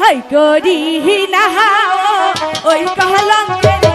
ভাই করি না ওই কলঙ্কের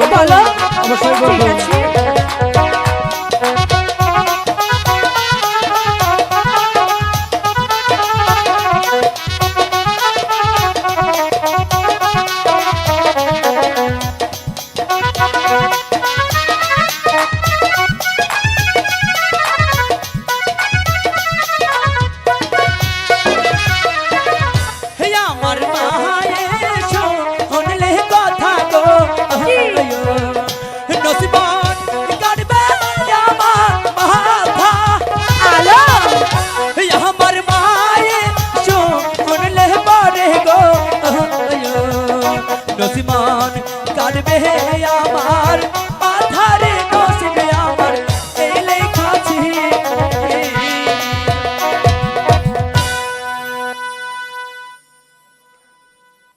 তুমি আমাকে বলব? বলো আমার